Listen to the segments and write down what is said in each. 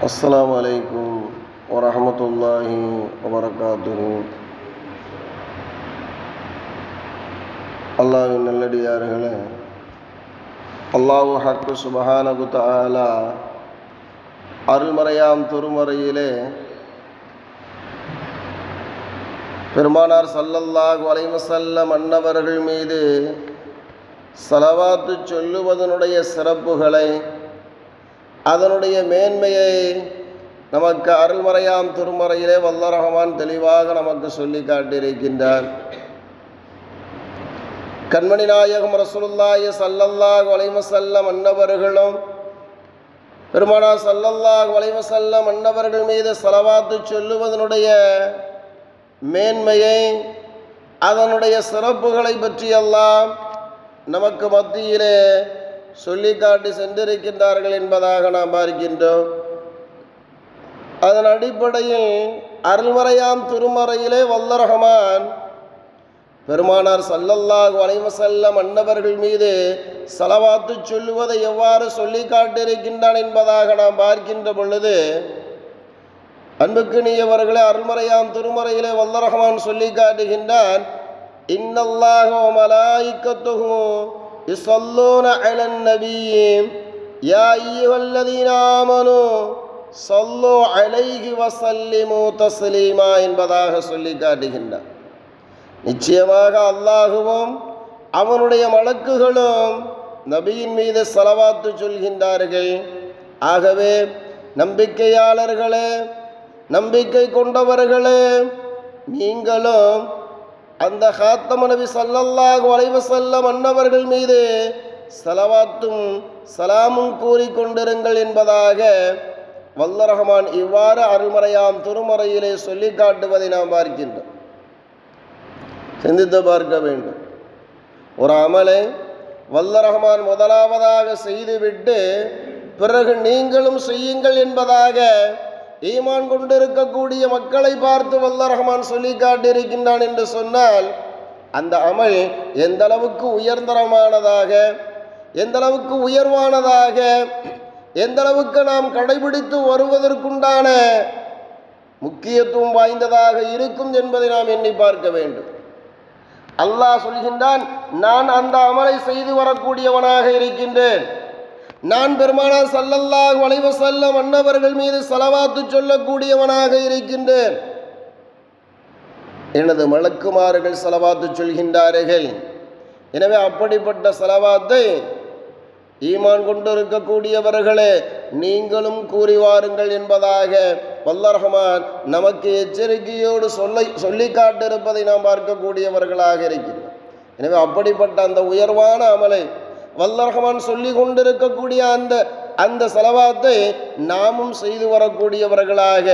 அஸ்ஸலாமு அலைக்கும் வரஹமத்துல்லாஹி வபரகாத்துஹு அல்லாஹ்வின் நல்லடியார்களே அல்லாஹு ஹக்கு சுபஹானகு தஆலா அருள்மறையாம் திருமறையிலே பெருமானார் சல்லல்லாஹு அலைஹி வஸல்லம் அன்னவர்கள் மீது சலவாத்து சொல்லுவதனுடைய சிறப்புகளை அதனுடைய மேன்மையை நமக்கு அருள்மறையாம் திருமறையிலே வல்ல ரஹமான் தெளிவாக நமக்கு சொல்லி காட்டியிருக்கின்றார். கண்மணி நாயகம் ரசூலுல்லாஹி சல்லல்லாஹ் அலைஹி வஸல்லம் அன்னவர்களும் பெருமானா சல்லல்லாஹ் அலைஹி அன்னவர்கள் மீது செலவாத்து சொல்லுவதனுடைய மேன்மையை அதனுடைய சிறப்புகளை பற்றியெல்லாம் நமக்கு மத்தியிலே சொல்லிக்காட்டி சென்றிருக்கின்றார்கள் என்பதாக நாம் பார்க்கின்றோம் அதன் அடிப்படையில் அருள்மறையாம் திருமறையிலே வல்ல ரஹமான் பெருமானார் சல்லல்லாஹு அலைவசல்லம் அன்னவர்கள் மீது செலவாத்து சொல்லுவதை எவ்வாறு சொல்லி காட்டியிருக்கின்றான் என்பதாக நாம் பார்க்கின்ற பொழுது அன்புக்கு நீயவர்களே அருள்மறையாம் திருமறையிலே வல்ல ரஹமான் சொல்லி காட்டுகின்றான் இன்னல்லாஹு மலாய்க்கத்துஹு يصلون على النبي يا أيها الذين آمنوا صلوا عليه وسلموا تسليما என்பதாக சொல்லி காட்டுகின்றார் நிச்சயமாக அல்லாஹுவும் அவனுடைய மலக்குகளும் நபியின் மீது செலவாத்து சொல்கின்றார்கள் ஆகவே நம்பிக்கையாளர்களே நம்பிக்கை கொண்டவர்களே நீங்களும் அந்த ஹாத்தம நபி சல்லல்லாஹு அலைவசல்லம் அன்னவர்கள் மீது செலவாத்தும் சலாமும் கூறிக்கொண்டிருங்கள் என்பதாக வல்ல ரஹமான் இவ்வாறு அருள்மறையாம் திருமறையிலே சொல்லி காட்டுவதை நாம் பார்க்கின்றோம். சிந்தித்து பார்க்க வேண்டும். ஒரு அமலை வல்ல ரஹமான் முதலாவதாக செய்துவிட்டு பிறகு நீங்களும் செய்யுங்கள் என்பதாக ஈமான் கொண்டிருக்கக்கூடிய மக்களை பார்த்து வல்ல ரஹ்மான் சொல்லி காட்டியிருக்கின்றான் என்று சொன்னால் அந்த அமல் எந்த அளவுக்கு உயர்ந்தரமானதாக எந்த அளவுக்கு உயர்வானதாக எந்த அளவுக்கு நாம் கடைபிடித்து வருவதற்குண்டான முக்கியத்துவம் வாய்ந்ததாக இருக்கும் என்பதை நாம் எண்ணி பார்க்க வேண்டும். அல்லாஹ் சொல்கின்றான் நான் அந்த அமலை செய்து வரக்கூடியவனாக இருக்கின்றேன். நான் பெருமானா சல்லல்லாஹ் வளைவ செல்ல மன்னவர்கள் மீது செலவாத்து சொல்லக்கூடியவனாக இருக்கின்றேன். எனது மலக்குமார்கள் செலவாத்து சொல்கின்றார்கள். எனவே அப்படிப்பட்ட செலவாத்தை ஈமான் கொண்டிருக்கக்கூடியவர்களே நீங்களும் கூறி வாருங்கள் என்பதாக வல்லரஹமான் நமக்கு எச்சரிக்கையோடு சொல்லை சொல்லி காட்டிருப்பதை நாம் பார்க்கக்கூடியவர்களாக இருக்கிறோம் எனவே அப்படிப்பட்ட அந்த உயர்வான அமலை வல்லரகமான் சொல்லி கொண்டிருக்கக்கூடிய அந்த அந்த செலவாத்தை நாமும் செய்து வரக்கூடியவர்களாக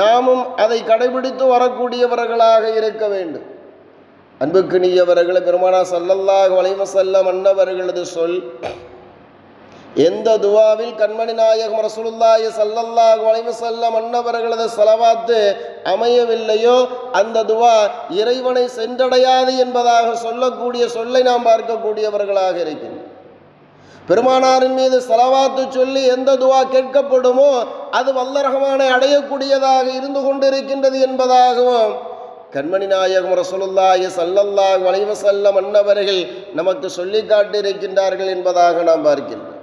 நாமும் அதை கடைபிடித்து வரக்கூடியவர்களாக இருக்க வேண்டும். அன்புக்கு நீயவர்களை பெருமானா சல்லல்லாஹ் வலைமசல்லம் அன்னவர்களது சொல் எந்த துவாவில் கண்மணி நாயகம் ரசூலுல்லாஹி சல்லல்லாஹு அலைஹி வஸல்லம் அன்னவர்களது செலவாத்து அமையவில்லையோ அந்த துவா இறைவனை சென்றடையாது என்பதாக சொல்லக்கூடிய சொல்லை நாம் பார்க்கக்கூடியவர்களாக இருக்கின்றோம். பெருமானாரின் மீது செலவாத்து சொல்லி எந்த துவா கேட்கப்படுமோ அது வல்லரகமான அடையக்கூடியதாக இருந்து கொண்டிருக்கின்றது என்பதாகவும் கண்மணி நாயகம் ரசூலுல்லாஹி சல்லல்லாஹ் அலைஹி செல்ல அன்னவர்கள் நமக்கு சொல்லி காட்டியிருக்கின்றார்கள் என்பதாக நாம் பார்க்கின்றோம்.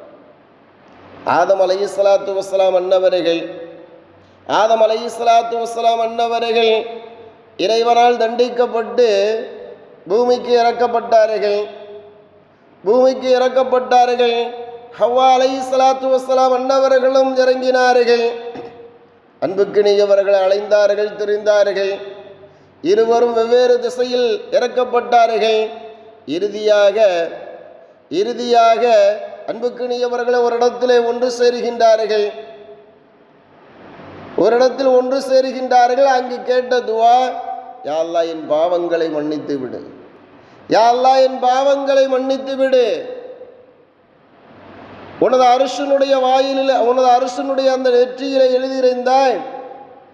ஆதம் அலை சலாத்து வசலாம் அன்னவர்கள் ஆதம் அலை சலாத்து வசலாம் அன்னவர்கள் இறைவனால் தண்டிக்கப்பட்டு பூமிக்கு இறக்கப்பட்டார்கள். பூமிக்கு இறக்கப்பட்டார்கள். ஹவ்வா அலை சலாத்து வசலாம் அன்னவர்களும் இறங்கினார்கள். அன்புக்கு நீயவர்கள் அலைந்தார்கள் தெரிந்தார்கள். இருவரும் வெவ்வேறு திசையில் இறக்கப்பட்டார்கள். இறுதியாக இறுதியாக அன்புக்குணியவர்களை ஒரு இடத்திலே ஒன்று சேருகின்றார்கள். ஒரு இடத்தில் ஒன்று சேருகின்றார்கள். அங்கு கேட்ட துவா யாழ்லா என் பாவங்களை மன்னித்து விடு யாழ்லா என் பாவங்களை மன்னித்து விடு. உனது அரசனுடைய வாயிலில் உனது அரசனுடைய அந்த நெற்றியில எழுதியிருந்தாய்.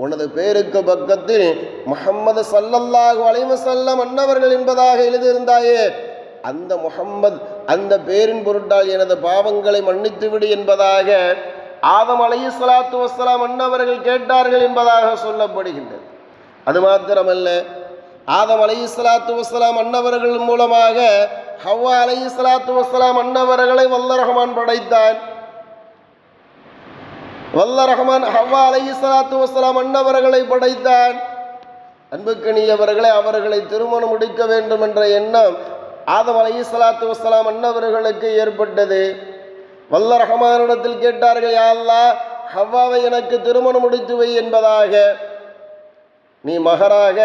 உனது பேருக்கு பக்கத்தில் முகம்மது சல்லல்லாஹு அலைவசல்லம் அன்னவர்கள் என்பதாக எழுதியிருந்தாயே. அந்த முகம்மது அந்த பேரின் பொருட்டால் எனது பாவங்களை மன்னித்து விடு என்பதாக ஆதம் அலை சலாத்து வசலாம் அன்னவர்கள் கேட்டார்கள் என்பதாக சொல்லப்படுகின்றது. அது மாத்திரமல்ல ஆதம் அலை சலாத்து வசலாம் அன்னவர்கள் மூலமாக ஹவ்வா அலை சலாத்து வசலாம் அன்னவர்களை வல்ல ரஹ்மான் படைத்தான். வல்ல ரஹ்மான் ஹவ்வா அலை சலாத்து வசலாம் அன்னவர்களை படைத்தான். அன்புக்கணியவர்களை அவர்களை திருமணம் முடிக்க வேண்டும் என்ற எண்ணம் ஆதம் அலை சலாத்து வசலாம் அன்னவர்களுக்கு ஏற்பட்டது. வல்ல ரஹமானிடத்தில் கேட்டார்கள் யாழ்லா ஹவ்வாவை எனக்கு திருமணம் முடித்து வை என்பதாக. நீ மகராக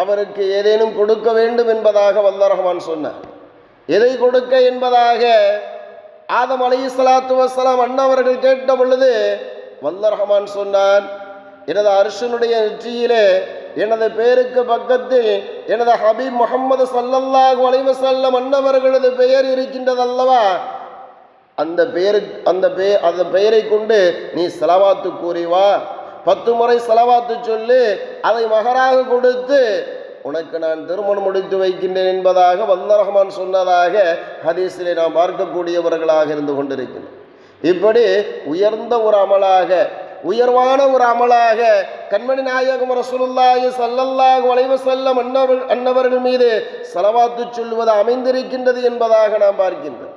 அவருக்கு ஏதேனும் கொடுக்க வேண்டும் என்பதாக வல்ல ரஹ்மான் சொன்னார். எதை கொடுக்க என்பதாக ஆதம் அலி சலாத்து வசலாம் அண்ணவர்கள் கேட்ட பொழுது வல்ல ரஹ்மான் சொன்னான் எனது அர்ஷனுடைய நெற்றியிலே எனது பேருக்கு பக்கத்தில் எனது ஹபீப் முகமது சல்லல்லாஹு அலைஹி வஸல்லம் அன்னவர்களது பெயர் இருக்கின்றதல்லவா? அந்த பெயரு அந்த பெயர் அந்த பெயரை கொண்டு நீ செலவாத்து கூறி வா. பத்து முறை செலவாத்து சொல்லு அதை மகராக கொடுத்து உனக்கு நான் திருமணம் முடித்து வைக்கின்றேன் என்பதாக வல்ல ரஹ்மான் சொன்னதாக ஹதீஸிலே நாம் பார்க்கக்கூடியவர்களாக இருந்து கொண்டிருக்கிறோம் இப்படி உயர்ந்த ஒரு அமலாக உயர்வான ஒரு அமலாக கண்மணி நாயகம் ரசூலுல்லாஹி ஸல்லல்லாஹு அலைஹி செல்லம் அன்னவர் அன்னவர்கள் மீது செலவாத்து சொல்லுவது அமைந்திருக்கின்றது என்பதாக நாம் பார்க்கின்றோம்.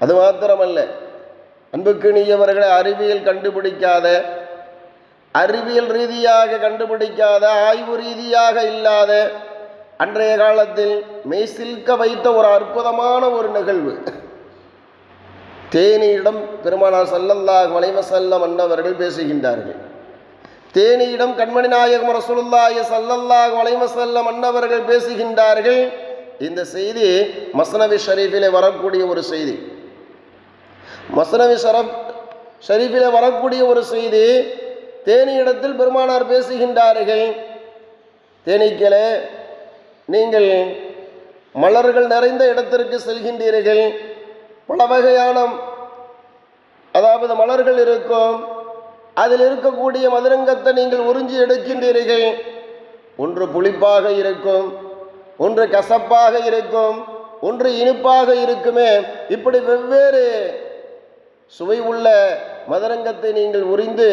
அது மாத்திரமல்ல. அன்புக்கு நீயவர்களை அறிவியல் கண்டுபிடிக்காத அறிவியல் ரீதியாக கண்டுபிடிக்காத ஆய்வு ரீதியாக இல்லாத அன்றைய காலத்தில் மெய்சில்க வைத்த ஒரு அற்புதமான ஒரு நிகழ்வு. தேனியிடம் பெருமானார் சல்லல்லாஹ் வலைவசல்லம் அன்னவர்கள் பேசுகின்றார்கள். தேனியிடம் கண்மணி நாயகம் ரசூலுல்லாய சல்லல்லாஹ் வலைவசல்லம் அன்னவர்கள் பேசுகின்றார்கள். இந்த செய்தி மஸ்னவி ஷரீஃபிலே வரக்கூடிய ஒரு செய்தி. மஸ்னவி ஷரப் ஷரீஃபிலே வரக்கூடிய ஒரு செய்தி தேனியிடத்தில் பெருமானார் பேசுகின்றார்கள். தேனீக்களே நீங்கள் மலர்கள் நிறைந்த இடத்திற்கு செல்கின்றீர்கள். பல வகையான அதாவது மலர்கள் இருக்கும். அதில் இருக்கக்கூடிய மதுரங்கத்தை நீங்கள் உறிஞ்சி எடுக்கின்றீர்கள். ஒன்று புளிப்பாக இருக்கும் ஒன்று கசப்பாக இருக்கும் ஒன்று இனிப்பாக இருக்குமே. இப்படி வெவ்வேறு சுவை உள்ள மதுரங்கத்தை நீங்கள் உறிந்து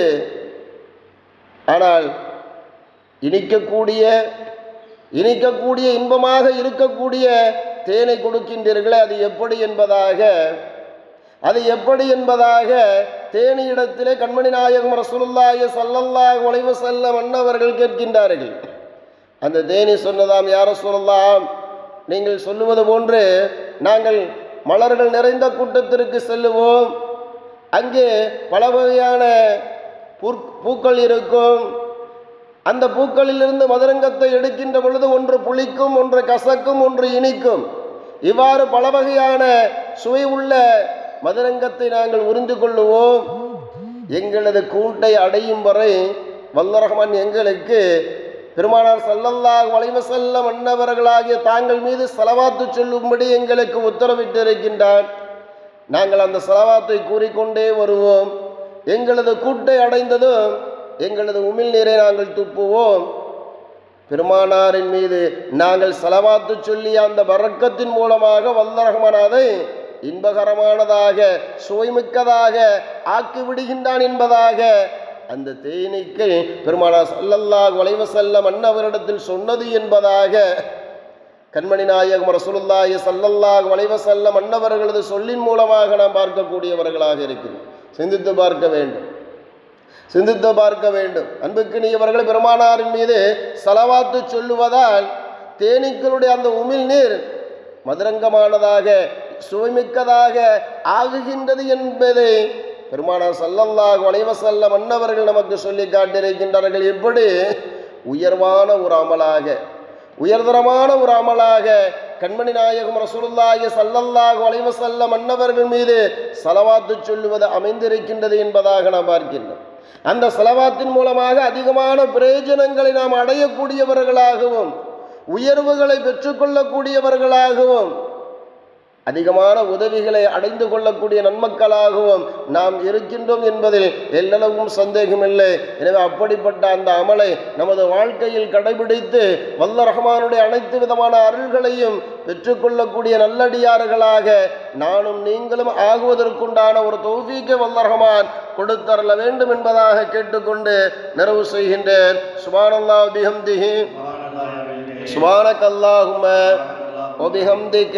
ஆனால் இனிக்கக்கூடிய இனிக்கக்கூடிய இன்பமாக இருக்கக்கூடிய தேனை கொடுக்கின்றீர்களே அது எப்படி என்பதாக அது எப்படி என்பதாக தேனியிடத்திலே கண்மணி நாயகம் ரசூலுல்லாய ஸல்லல்லாஹு உழைவு செல்ல அன்னவர்கள் கேட்கின்றார்கள். அந்த தேனி சொன்னதாம் யார சொல்லலாம் நீங்கள் சொல்லுவது போன்று நாங்கள் மலர்கள் நிறைந்த கூட்டத்திற்கு செல்லுவோம். அங்கே பல வகையான பூக்கள் இருக்கும். அந்த பூக்களிலிருந்து மதுரங்கத்தை எடுக்கின்ற பொழுது ஒன்று புளிக்கும் ஒன்று கசக்கும் ஒன்று இனிக்கும். இவ்வாறு பல வகையான சுவை உள்ள மதுரங்கத்தை நாங்கள் உறிந்து கொள்ளுவோம். எங்களது கூட்டை அடையும் வரை வல்லரஹ்மான் எங்களுக்கு பெருமானார் ஸல்லல்லாஹு வளைவு செல்ல மன்னவர்களாகிய தாங்கள் மீது செலவாத்து சொல்லும்படி எங்களுக்கு உத்தரவிட்டிருக்கின்றான் நாங்கள் அந்த செலவாத்தை கூறிக்கொண்டே வருவோம். எங்களது கூட்டை அடைந்ததும் எங்களது உமிழ்நீரை நாங்கள் துப்புவோம். பெருமானாரின் மீது நாங்கள் செலவாத்து சொல்லி அந்த வரக்கத்தின் மூலமாக வல்லரகமானதை இன்பகரமானதாக சுவைமிக்கதாக ஆக்கி விடுகின்றான் என்பதாக அந்த தேனீக்கை பெருமானார் சல்லல்லா வளைவ செல்ல மன்னவரிடத்தில் சொன்னது என்பதாக கண்மணி நாயகம் ரசூலுல்லாஹி சல்லல்லாஹ் வளைவ செல்ல மன்னவர்களது சொல்லின் மூலமாக நாம் பார்க்கக்கூடியவர்களாக இருக்கிறோம். சிந்தித்து பார்க்க வேண்டும். சிந்தித்து பார்க்க வேண்டும். அன்புக்கினியவர்களை பெருமானாரின் மீது செலவாத்து சொல்லுவதால் தேனீக்களுடைய அந்த உமிழ் நீர் மதுரங்கமானதாக சுவைமிக்கதாக ஆகுகின்றது என்பதை பெருமானார் செல்லல்லாக அலைஹி செல்ல மன்னவர்கள் நமக்கு சொல்லி காட்டியிருக்கின்றார்கள். எப்படி? உயர்வான ஒரு அமலாக உயர்தரமான ஒரு அமலாக கண்மணி நாயகம் ரசூலுல்லாஹி சல்லல்லாஹு வளைவு செல்ல அன்னவர்கள் மீது சலவாத்து சொல்லுவது அமைந்திருக்கின்றது என்பதாக நாம் பார்க்கின்றோம். அந்த செலவாத்தின் மூலமாக அதிகமான பிரயோஜனங்களை நாம் அடையக்கூடியவர்களாகவும் உயர்வுகளை பெற்றுக்கொள்ளக்கூடியவர்களாகவும் அதிகமான உதவிகளை அடைந்து கொள்ளக்கூடிய நன்மக்களாகவும் நாம் இருக்கின்றோம் என்பதில் எல்லளவும் சந்தேகமில்லை. எனவே அப்படிப்பட்ட அந்த அமலை நமது வாழ்க்கையில் கடைபிடித்து வல்ல ரஹமானுடைய அனைத்து விதமான அருள்களையும் பெற்றுக்கொள்ளக்கூடிய நல்லடியார்களாக நானும் நீங்களும் ஆகுவதற்குண்டான ஒரு தொகுதிக்கு வல்ல ரஹமான் கொடுத்தரல வேண்டும் என்பதாக கேட்டுக்கொண்டு நிறைவு செய்கின்றேன். சுபானல்லா பிஹம்திஹி சுபானக் அல்லாஹும ஒபிஹம்திக்க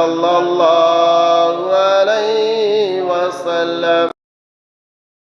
صلى الله عليه وسلم.